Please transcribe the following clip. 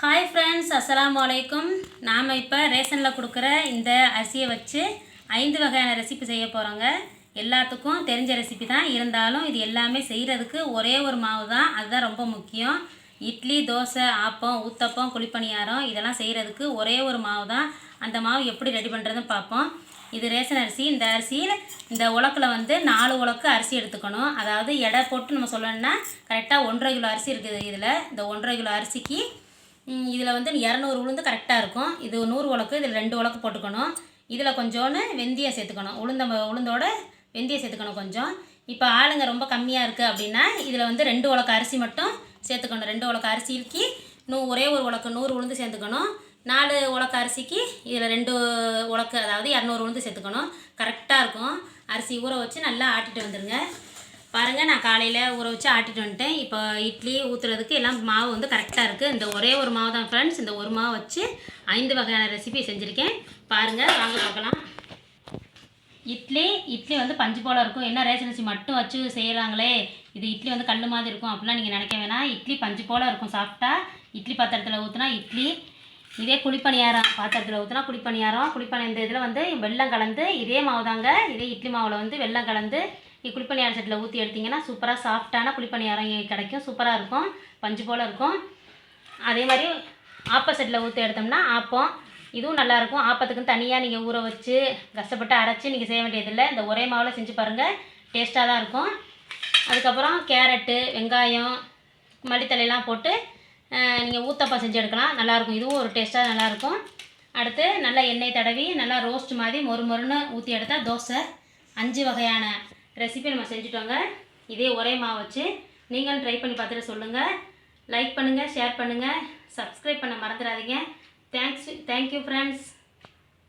Hi friends அஸ்லாம் வலைக்கும் நாம் இப்போ ரேஷனில் கொடுக்குற இந்த அரிசியை வச்சு ஐந்து வகையான ரெசிபி செய்ய போகிறோங்க எல்லாத்துக்கும் தெரிஞ்ச ரெசிபி தான். இருந்தாலும் இது எல்லாமே செய்கிறதுக்கு ஒரே ஒரு மாவு தான். அதுதான் ரொம்ப முக்கியம். இட்லி தோசை ஆப்பம் ஊத்தப்பம் குழிப்பணியாரம் இதெல்லாம் செய்கிறதுக்கு ஒரே ஒரு மாவு தான். அந்த மாவு எப்படி ரெடி பண்ணுறதுன்னு பார்ப்போம். இது ரேஷன் அரிசி. இந்த அரிசியில் இந்த உலக்கில் வந்து நாலு உலக்கு அரிசி எடுத்துக்கணும். அதாவது எடை போட்டு நம்ம சொல்லணும்னா கரெக்டாக ஒன்றரை கிலோ அரிசி இருக்குது இதில். இந்த ஒன்றரை கிலோ அரிசிக்கு இதில் வந்து இரநூறு உளுந்து கரெக்டாக இருக்கும். இது நூறு உலக்கு இதில் ரெண்டு உலக்கு போட்டுக்கணும். இதில் கொஞ்சோன்னு வெந்தயம் சேர்த்துக்கணும். உளுந்த உளுந்தோட வெந்தயம் சேர்த்துக்கணும் கொஞ்சம். இப்போ ஆளுங்க ரொம்ப கம்மியாக இருக்குது அப்படின்னா இதில் வந்து ரெண்டு உலக்கு அரிசி மட்டும் சேர்த்துக்கணும். ரெண்டு உலக்கு அரிசிக்கு நூ ஒரே ஒரு உலக்கு நூறு உளுந்து சேர்த்துக்கணும். நாலு உலக்கு அரிசிக்கு இதில் ரெண்டு உலக்கு அதாவது இரநூறு உளுந்து சேர்த்துக்கணும். கரெக்டாக இருக்கும். அரிசி ஊற வச்சு நல்லா ஆட்டிட்டு வந்துடுங்க பாருங்கள் நான் காலையில் ஊற வச்சு ஆட்டிட்டு வந்துட்டேன். இப்போ இட்லி ஊற்றுறதுக்கு எல்லாம் மாவு வந்து கரெக்டாக இருக்குது இந்த ஒரே ஒரு மாவு தான் ஃப்ரெண்ட்ஸ் இந்த ஒரு மாவு வச்சு ஐந்து வகையான ரெசிபி செஞ்சுருக்கேன். பாருங்கள் வாங்க பார்க்கலாம். இட்லி இட்லி வந்து பஞ்சு போல் இருக்கும். என்ன ரேஷன் அரிசி மட்டும் வச்சு செய்கிறாங்களே இது இட்லி வந்து கல் மாதிரி இருக்கும். அப்படிலாம் நீங்கள் நினைக்க வேணாம். இட்லி பஞ்சு போல் இருக்கும் சாஃப்டாக இட்லி பாத்திரத்தில் ஊற்றினா இட்லி இதே குழிப்பணியாரம் பாத்திரத்தில் ஊற்றினா குழிப்பணியாரம். குழிப்பணி இந்த இதில் வந்து வெள்ளம் கலந்து இதே மாவு தாங்க இதே இட்லி மாவில் வந்து வெள்ளம் கலந்து குழிப்பணியாரம் செட்டில் ஊற்றி எடுத்திங்கன்னா சூப்பராக சாஃப்டான குழிப்பணியாரம் கிடைக்கும். சூப்பராக இருக்கும். பஞ்சு போல் இருக்கும். அதே மாதிரி ஆப்ப செட்டில் ஊற்றி எடுத்தோம்னா ஆப்பம். இதுவும் நல்லாயிருக்கும் ஆப்பத்துக்குன்னு தனியாக நீங்கள் ஊற வச்சு கஷ்டப்பட்டு அரைச்சி நீங்கள் செய்ய வேண்டியதில்லை. இந்த ஒரே மாவில் செஞ்சு பாருங்கள் டேஸ்ட்டாக தான் இருக்கும். அதுக்கப்புறம் கேரட்டு வெங்காயம் மல்லித்தலையெல்லாம் போட்டு நீங்கள் ஊத்தப்பா செஞ்சு எடுக்கலாம். நல்லாயிருக்கும் இதுவும் ஒரு டேஸ்ட்டாக நல்லாயிருக்கும் அடுத்து நல்லா எண்ணெய் தடவி நல்லா ரோஸ்ட் மாதிரி மொறு மொறுன்னு ஊற்றி எடுத்தால் தோசை. அஞ்சு வகையான ரெசிபி நம்ம செஞ்சுட்டோங்க. இதே ஒரே மாவு வச்சு நீங்களும் ட்ரை பண்ணி பார்த்துட்டு சொல்லுங்கள் லைக் பண்ணுங்கள் ஷேர் பண்ணுங்கள் சப்ஸ்கிரைப் பண்ண மறந்துடாதீங்க. Thanks thank you friends